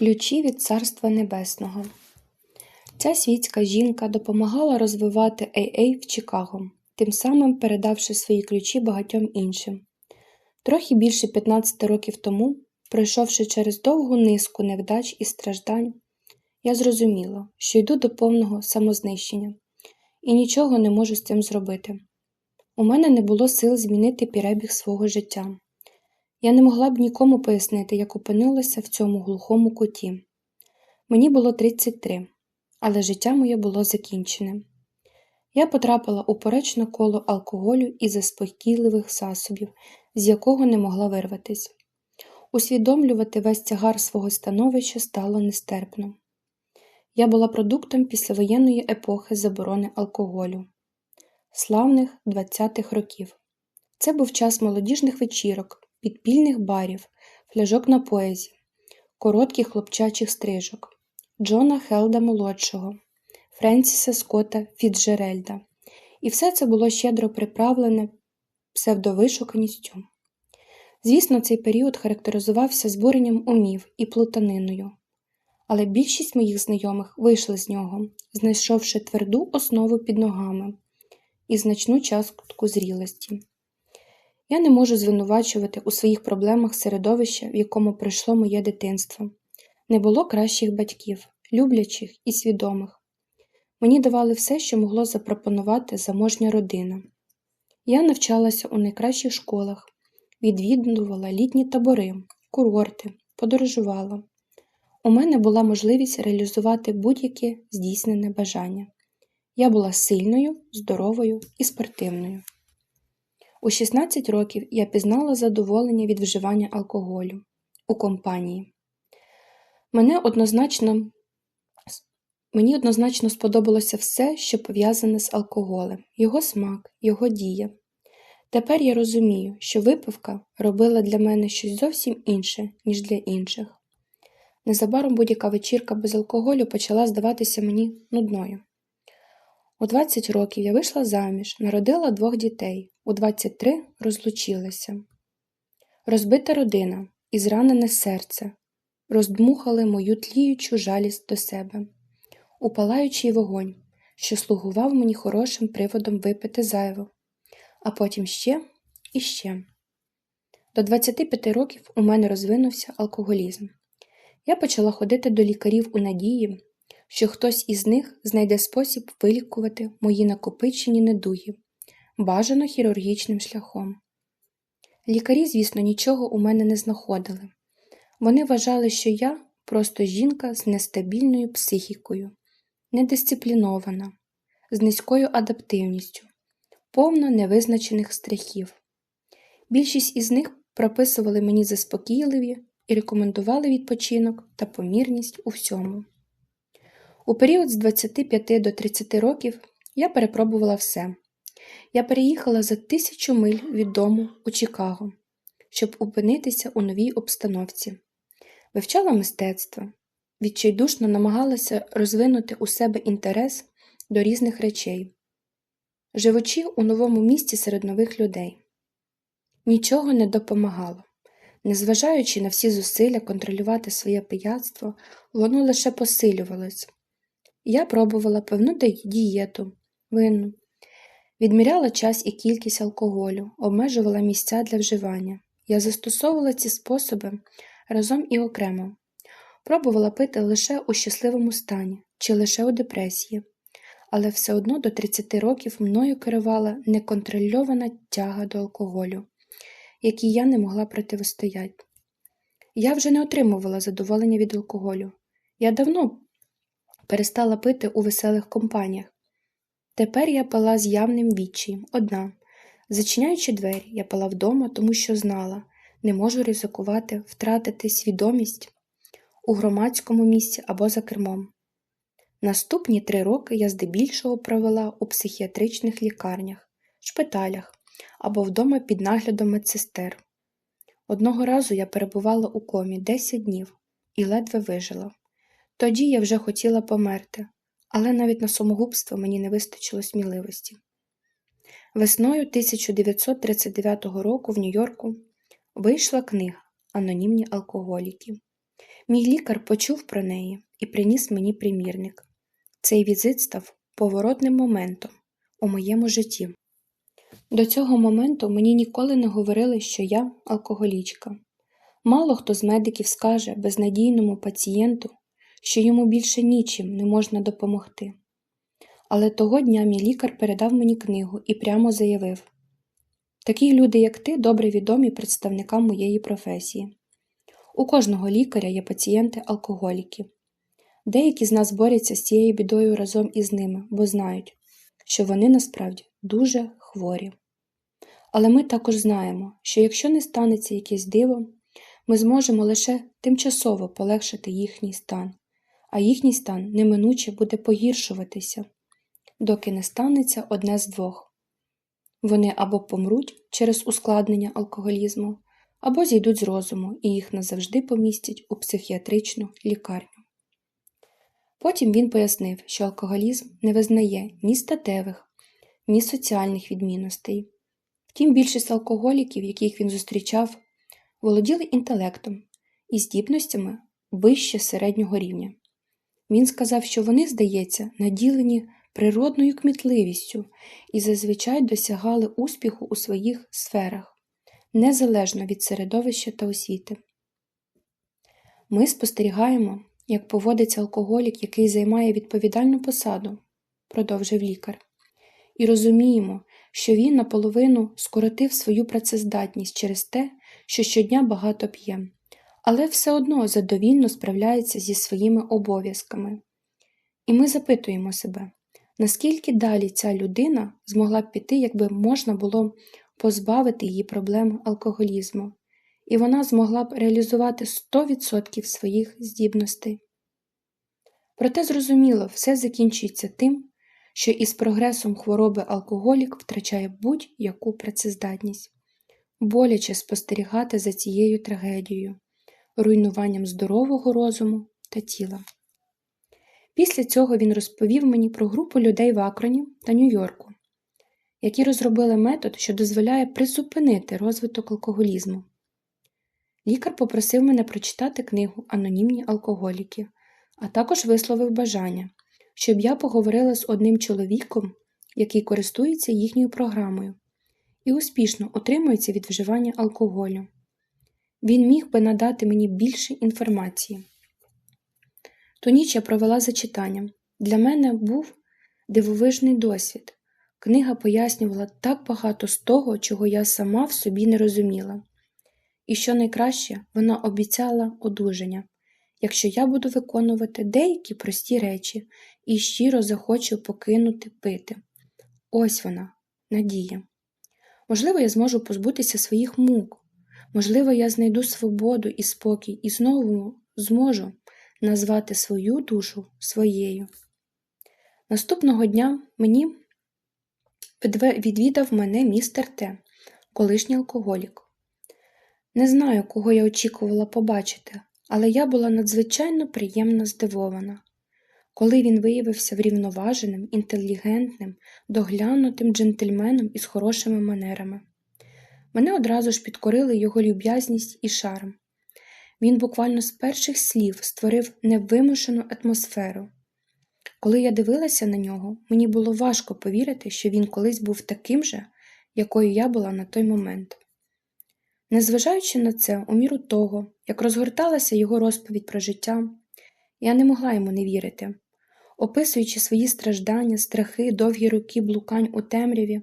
Ключі від Царства Небесного. Ця світська жінка допомагала розвивати AA в Чикаго, тим самим передавши свої ключі багатьом іншим. Трохи більше 15 років тому, пройшовши через довгу низку невдач і страждань, я зрозуміла, що йду до повного самознищення і нічого не можу з цим зробити. У мене не було сил змінити перебіг свого життя. Я не могла б нікому пояснити, як опинилася в цьому глухому куті. Мені було 33, але життя моє було закінчене. Я потрапила у поречне коло алкоголю і заспокійливих засобів, з якого не могла вирватися. Усвідомлювати весь тягар свого становища стало нестерпно. Я була продуктом післявоєнної епохи заборони алкоголю, славних 20-х років. Це був час молодіжних вечірок, підпільних барів, фляжок на поезі, коротких хлопчачих стрижок, Джона Хелда молодшого, Френсіса Скотта Фіцджерельда. І все це було щедро приправлене псевдовишуканістю. Звісно, цей період характеризувався збуренням умів і плутаниною, але більшість моїх знайомих вийшли з нього, знайшовши тверду основу під ногами і значну частку зрілості. Я не можу звинувачувати у своїх проблемах середовище, в якому пройшло моє дитинство. Не було кращих батьків, люблячих і свідомих. Мені давали все, що могло запропонувати заможня родина. Я навчалася у найкращих школах, відвідувала літні табори, курорти, подорожувала. У мене була можливість реалізувати будь-яке здійснене бажання. Я була сильною, здоровою і спортивною. У 16 років я пізнала задоволення від вживання алкоголю у компанії. Мене однозначно, мені однозначно сподобалося все, що пов'язане з алкоголем, його смак, його дія. Тепер я розумію, що випивка робила для мене щось зовсім інше, ніж для інших. Незабаром будь-яка вечірка без алкоголю почала здаватися мені нудною. У 20 років я вийшла заміж, народила двох дітей, у 23 розлучилася. Розбита родина і зранене серце роздмухали мою тліючу жалість до себе, упалаючий вогонь, що слугував мені хорошим приводом випити зайво, а потім ще і ще. До 25 років у мене розвинувся алкоголізм. Я почала ходити до лікарів у надії, що хтось із них знайде спосіб вилікувати мої накопичені недуги, бажано хірургічним шляхом. Лікарі, звісно, нічого у мене не знаходили. Вони вважали, що я просто жінка з нестабільною психікою, недисциплінована, з низькою адаптивністю, повна невизначених страхів. Більшість із них прописували мені заспокійливі і рекомендували відпочинок та помірність у всьому. У період з 25 до 30 років я перепробувала все. Я переїхала за тисячу миль від дому у Чикаго, щоб опинитися у новій обстановці, вивчала мистецтво, відчайдушно намагалася розвинути у себе інтерес до різних речей, живучи у новому місті серед нових людей. Нічого не допомагало. Незважаючи на всі зусилля контролювати своє пияцтво, воно лише посилювалось. Я пробувала певну дієту, винну, відміряла час і кількість алкоголю, обмежувала місця для вживання. Я застосовувала ці способи разом і окремо, пробувала пити лише у щасливому стані чи лише у депресії, але все одно до 30 років мною керувала неконтрольована тяга до алкоголю, якій я не могла протистояти. Я вже не отримувала задоволення від алкоголю. Я давно перестала пити у веселих компаніях. Тепер я пила з явним відчаєм, одна. Зачиняючи двері, я пила вдома, тому що знала, не можу ризикувати, втратити свідомість у громадському місці або за кермом. Наступні три роки я здебільшого провела у психіатричних лікарнях, шпиталях або вдома під наглядом медсестер. Одного разу я перебувала у комі 10 днів і ледве вижила. Тоді я вже хотіла померти, але навіть на самогубство мені не вистачило сміливості. Весною 1939 року в Нью-Йорку вийшла книга Анонімні алкоголіки. Мій лікар почув про неї і приніс мені примірник. Цей візит став поворотним моментом у моєму житті. До цього моменту мені ніколи не говорили, що я алкоголічка. Мало хто з медиків скаже безнадійному пацієнту, що йому більше нічим не можна допомогти. Але того дня мій лікар передав мені книгу і прямо заявив такі люди, як ти, добре відомі представникам моєї професії. У кожного лікаря є пацієнти-алкоголіки. Деякі з нас борються з цією бідою разом із ними, бо знають, що вони насправді дуже хворі. Але ми також знаємо, що якщо не станеться якесь диво, ми зможемо лише тимчасово полегшити їхній стан, а їхній стан неминуче буде погіршуватися, доки не станеться одне з двох. Вони або помруть через ускладнення алкоголізму, або зійдуть з розуму і їх назавжди помістять у психіатричну лікарню. Потім він пояснив, що алкоголізм не визнає ні статевих, ні соціальних відмінностей. Втім, більшість алкоголіків, яких він зустрічав, володіли інтелектом і здібностями вище середнього рівня. Він сказав, що вони, здається, наділені природною кмітливістю і зазвичай досягали успіху у своїх сферах, незалежно від середовища та освіти. Ми спостерігаємо, як поводиться алкоголік, який займає відповідальну посаду, продовжив лікар, і розуміємо, що він наполовину скоротив свою працездатність через те, що щодня багато п'є, але все одно задовільно справляється зі своїми обов'язками. І ми запитуємо себе, наскільки далі ця людина змогла б піти, якби можна було позбавити її проблем алкоголізму, і вона змогла б реалізувати 100% своїх здібностей. Проте, зрозуміло, все закінчується тим, що із прогресом хвороби алкоголік втрачає будь-яку працездатність, боляче спостерігати за цією трагедією, руйнуванням здорового розуму та тіла. Після цього він розповів мені про групу людей в Акроні та Нью-Йорку, які розробили метод, що дозволяє призупинити розвиток алкоголізму. Лікар попросив мене прочитати книгу Анонімні алкоголіки, а також висловив бажання, щоб я поговорила з одним чоловіком, який користується їхньою програмою, і успішно утримується від вживання алкоголю. Він міг би надати мені більше інформації. Ту ніч я провела за читанням. Для мене був дивовижний досвід. Книга пояснювала так багато з того, чого я сама в собі не розуміла. І що найкраще, вона обіцяла одужання, якщо я буду виконувати деякі прості речі і щиро захочу покинути пити. Ось вона, надія. Можливо, я зможу позбутися своїх мук, можливо, я знайду свободу і спокій і знову зможу назвати свою душу своєю. Наступного дня мені відвідав мене містер Т, колишній алкоголік. Не знаю, кого я очікувала побачити, але я була надзвичайно приємно здивована. Коли він виявився врівноваженим, інтелігентним, доглянутим джентльменом із хорошими манерами. Мене одразу ж підкорили його люб'язність і шарм. Він буквально з перших слів створив невимушену атмосферу. Коли я дивилася на нього, мені було важко повірити, що він колись був таким же, якою я була на той момент. Незважаючи на це, у міру того, як розгорталася його розповідь про життя, я не могла йому не вірити. Описуючи свої страждання, страхи, довгі роки блукань у темряві,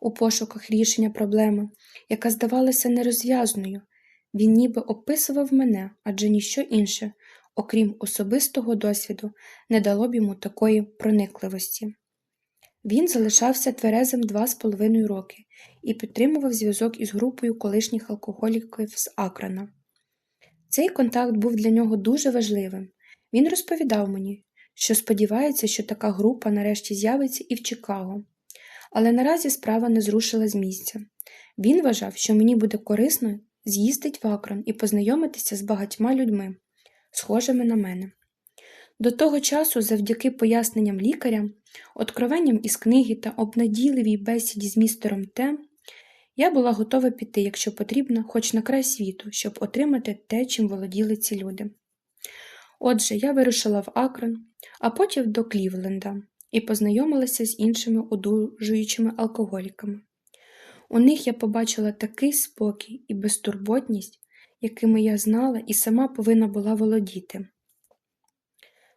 у пошуках рішення проблеми, яка здавалася нерозв'язною, він ніби описував мене, адже ніщо інше, окрім особистого досвіду, не дало б йому такої проникливості. Він залишався тверезим два з половиною роки і підтримував зв'язок із групою колишніх алкоголіків з Акрана. Цей контакт був для нього дуже важливим. Він розповідав мені, що сподівається, що така група нарешті з'явиться і в Чикаго. Але наразі справа не зрушила з місця. Він вважав, що мені буде корисно з'їздить в Акрон і познайомитися з багатьма людьми, схожими на мене. До того часу, завдяки поясненням лікаря, откровенням із книги та обнадійливій бесіді з містером Т, я була готова піти, якщо потрібно, хоч на край світу, щоб отримати те, чим володіли ці люди. Отже, я вирушила в Акрон, а потім до Клівленда і познайомилася з іншими одужуючими алкоголіками. У них я побачила такий спокій і безтурботність, якими я знала і сама повинна була володіти.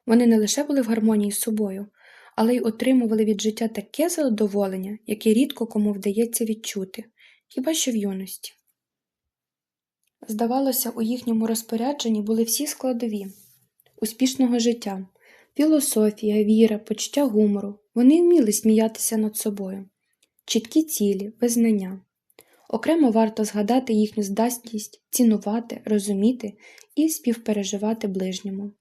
Вони не лише були в гармонії з собою, але й отримували від життя таке задоволення, яке рідко кому вдається відчути, хіба що в юності. Здавалося, у їхньому розпорядженні були всі складові успішного життя, філософія, віра, почуття гумору. Вони вміли сміятися над собою, чіткі цілі, визнання. Окремо варто згадати їхню здатність цінувати, розуміти і співпереживати ближньому.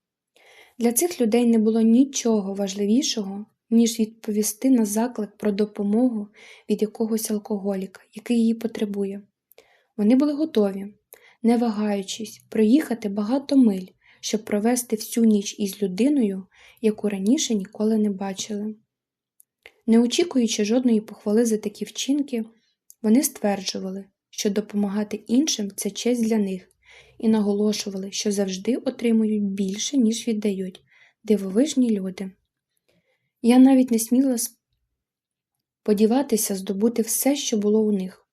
Для цих людей не було нічого важливішого, ніж відповісти на заклик про допомогу від якогось алкоголіка, який її потребує. Вони були готові, не вагаючись, проїхати багато миль, щоб провести всю ніч із людиною, яку раніше ніколи не бачили. Не очікуючи жодної похвали за такі вчинки, вони стверджували, що допомагати іншим це честь для них, і наголошували, що завжди отримують більше, ніж віддають дивовижні люди. Я навіть не сміла сподіватися здобути все, що було у них.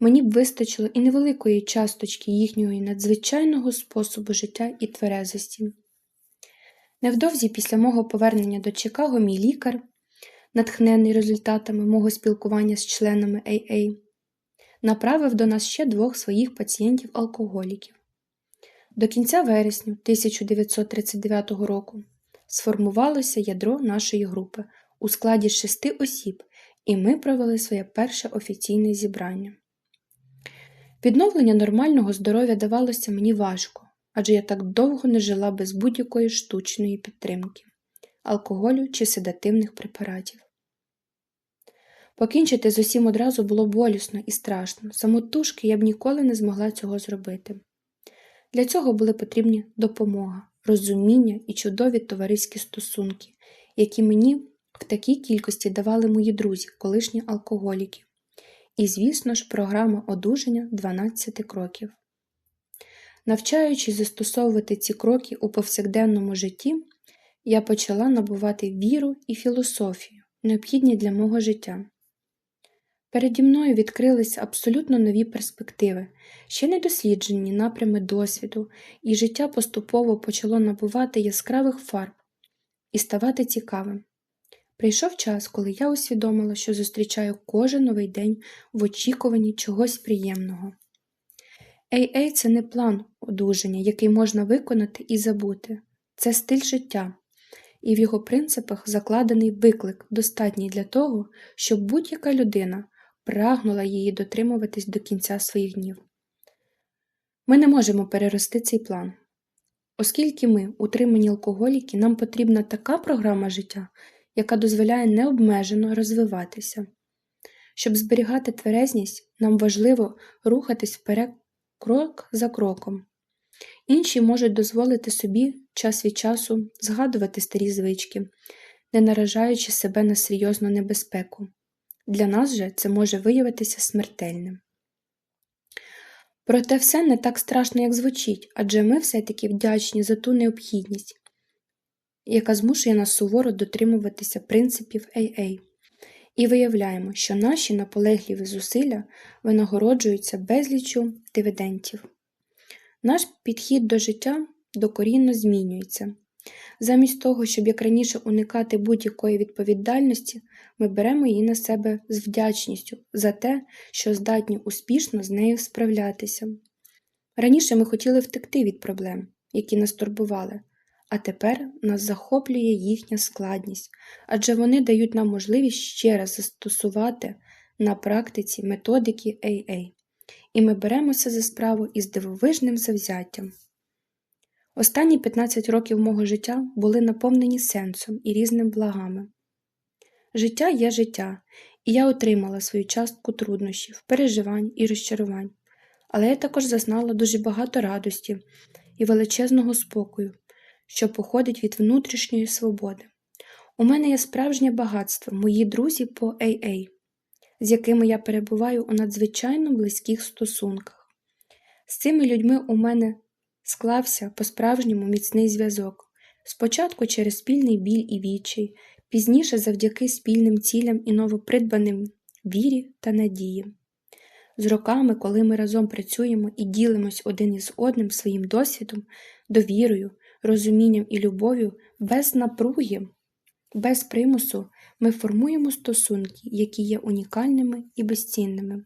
Мені б вистачило і невеликої часточки їхнього надзвичайного способу життя і тверезості. Невдовзі після мого повернення до Чикаго мій лікар, натхнений результатами мого спілкування з членами AA, направив до нас ще двох своїх пацієнтів-алкоголіків. До кінця вересня 1939 року сформувалося ядро нашої групи у складі шести осіб, і ми провели своє перше офіційне зібрання. Відновлення нормального здоров'я давалося мені важко, адже я так довго не жила без будь-якої штучної підтримки, алкоголю чи седативних препаратів. Покінчити з усім одразу було болісно і страшно, самотужки я б ніколи не змогла цього зробити. Для цього були потрібні допомога, розуміння і чудові товариські стосунки, які мені в такій кількості давали мої друзі, колишні алкоголіки. І, звісно ж, програма одужання 12 кроків. Навчаючись застосовувати ці кроки у повсякденному житті, я почала набувати віру і філософію, необхідні для мого життя. Переді мною відкрилися абсолютно нові перспективи, ще не досліджені напрями досвіду, і життя поступово почало набувати яскравих фарб і ставати цікавим. Прийшов час, коли я усвідомила, що зустрічаю кожен новий день в очікуванні чогось приємного. AA – це не план одужання, який можна виконати і забути, це стиль життя, і в його принципах закладений виклик, достатній для того, щоб будь-яка людина прагнула її дотримуватись до кінця своїх днів. Ми не можемо перерости цей план. Оскільки ми, утримані алкоголіки, нам потрібна така програма життя, яка дозволяє необмежено розвиватися. Щоб зберігати тверезність, нам важливо рухатись вперед крок за кроком. Інші можуть дозволити собі час від часу згадувати старі звички, не наражаючи себе на серйозну небезпеку. Для нас же це може виявитися смертельним. Проте все не так страшно, як звучить, адже ми все-таки вдячні за ту необхідність, яка змушує нас суворо дотримуватися принципів AA, і виявляємо, що наші наполегливі зусилля винагороджуються безлічу дивідентів. Наш підхід до життя докорінно змінюється. Замість того, щоб як раніше уникати будь-якої відповідальності, ми беремо її на себе з вдячністю за те, що здатні успішно з нею справлятися. Раніше ми хотіли втекти від проблем, які нас турбували, а тепер нас захоплює їхня складність, адже вони дають нам можливість ще раз застосувати на практиці методики AA, і ми беремося за справу із дивовижним завзяттям. Останні 15 років мого життя були наповнені сенсом і різними благами. Життя є життя, і я отримала свою частку труднощів, переживань і розчарувань, але я також зазнала дуже багато радості і величезного спокою, що походить від внутрішньої свободи. У мене є справжнє багатство, мої друзі по AA, з якими я перебуваю у надзвичайно близьких стосунках. З цими людьми у мене склався по-справжньому міцний зв'язок. Спочатку через спільний біль і відчай, пізніше завдяки спільним цілям і новопридбаним вірі та надії. З роками, коли ми разом працюємо і ділимось один із одним своїм досвідом, довірою, розумінням і любов'ю, без напруги, без примусу, ми формуємо стосунки, які є унікальними і безцінними.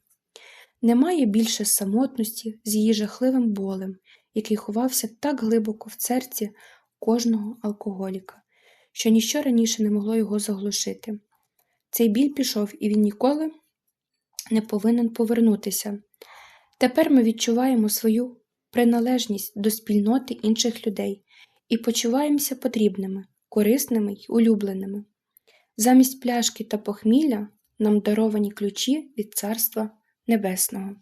Немає більше самотності з її жахливим болем, який ховався так глибоко в серці кожного алкоголіка, що ніщо раніше не могло його заглушити. Цей біль пішов, і він ніколи не повинен повернутися. Тепер ми відчуваємо свою приналежність до спільноти інших людей і почуваємося потрібними, корисними й улюбленими. Замість пляшки та похмілля нам даровані ключі від Царства Небесного.